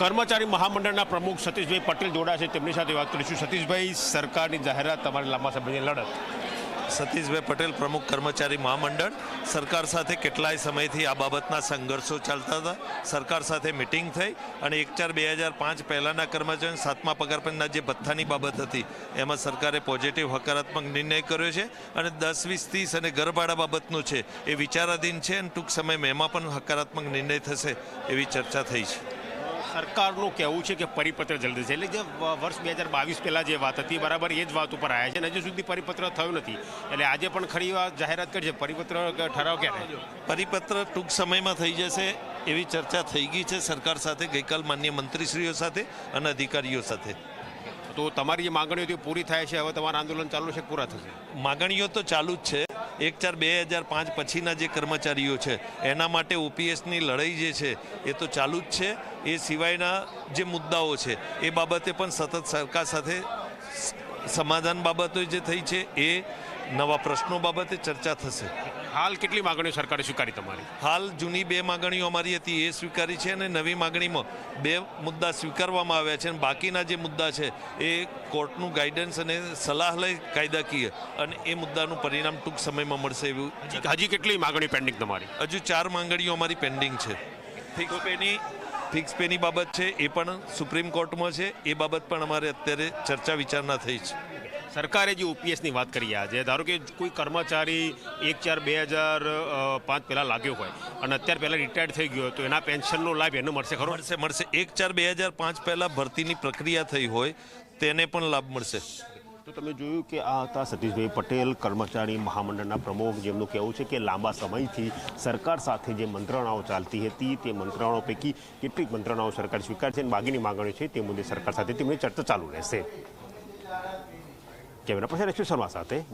કર્મચારી મહામંડળના પ્રમુખ સતીશભાઈ પટેલ જોડાશે તેમની સાથે વાત કરીશું. સતીશભાઈ, સરકારની જાહેરાત તમારી લાંબા સમયની લડત. સતીશભાઈ પટેલ, પ્રમુખ કર્મચારી મહામંડળ. સરકાર સાથે કેટલાય સમયથી આ બાબતના સંઘર્ષો ચાલતા હતા. સરકાર સાથે મિટિંગ થઈ અને એક ચાર બે હજાર પાંચ પહેલાંના કર્મચારીઓ સાતમા પગાર પંચના જે ભથ્થાની બાબત હતી, એમાં સરકારે પોઝિટિવ હકારાત્મક નિર્ણય કર્યો છે અને દસ, વીસ, ત્રીસ અને ઘરભાડા બાબતનું છે એ વિચારાધીન છે અને ટૂંક સમયમાં એમાં પણ હકારાત્મક નિર્ણય થશે એવી ચર્ચા થઈ છે. સરકારનું કહેવું છે કે પરિપત્ર જલ્દી છે. એટલે જે વર્ષ બે હજાર બાવીસ પહેલાં જે વાત હતી બરાબર એ જ વાત ઉપર આવ્યા છે અને હજુ સુધી પરિપત્ર થયો નથી. એટલે આજે પણ ખરી વાત જાહેરાત કરી છે પરિપત્ર ઠરાવ ક્યારે? પરિપત્ર ટૂંક સમયમાં થઈ જશે એવી ચર્ચા થઈ ગઈ છે સરકાર સાથે ગઈકાલ માન્ય મંત્રીશ્રીઓ સાથે અને અધિકારીઓ સાથે. તો તમારી જે માંગણીઓ પૂરી થાય છે હવે તમારું આંદોલન ચાલુ છે પૂરા થશે? માગણીઓ તો ચાલુ જ છે. એક ચાર બે હજાર પાંચ પછીના જે કર્મચારીઓ છે, એના માટે ઓપીએસની લડાઈ જે છે, એ તો ચાલુ જ છે. એ સિવાયના જે મુદ્દાઓ છે, એ બાબતે પણ સતત સરકાર સાથે સમાધાન બાબતો જે થઈ છે, એ નવા પ્રશ્નો બાબતે ચર્ચા થશે. હાલ કેટલી માંગણીઓ સરકારે સ્વીકારી તમારી? હાલ જૂની બે માગણીઓ અમારી હતી એ સ્વીકારી છે અને નવી માગણીમાં બે મુદ્દા સ્વીકારવામાં આવ્યા છે અને બાકીના જે મુદ્દા છે એ કોર્ટનું ગાઈડન્સ અને સલાહ લઈ કાયદાકીય અને એ મુદ્દાનું પરિણામ ટૂંક સમયમાં મળશે એવું હજી કેટલી માગણી પેન્ડિંગ તમારી? હજુ ચાર માંગણીઓ અમારી પેન્ડિંગ છે. ફિક્સ પેની ફિક્સ પેની બાબત છે એ પણ સુપ્રીમ કોર્ટમાં છે એ બાબત પણ અમારે અત્યારે ચર્ચા વિચારણા થઈ છે. સરકારે જે ઓપીએસની વાત કરી આજે ધારો કે કોઈ કર્મચારી એક ચાર બે હજાર પાંચ પહેલાં લાગ્યો હોય અને અત્યારે પહેલાં રિટાયર્ડ થઈ ગયો હોય તો એના પેન્શનનો લાભ એને મળશે ખરો? મળશે મળશે. એક ચાર બે હજાર પાંચ પહેલાં ભરતીની પ્રક્રિયા થઈ હોય તેને પણ લાભ મળશે. તો તમે જોયું કે આ હતા સતીશભાઈ પટેલ કર્મચારી મહામંડળના પ્રમુખ જેમનું કહેવું છે કે લાંબા સમયથી સરકાર સાથે જે મંત્રણાઓ ચાલતી હતી તે મંત્રણાઓ પૈકી કેટલીક મંત્રણાઓ સરકાર સ્વીકાર છે અને બાકીની માગણીઓ છે તે મુદ્દે સરકાર સાથે તેમની ચર્ચા ચાલુ રહેશે. que bueno, pues el hecho es solo asate.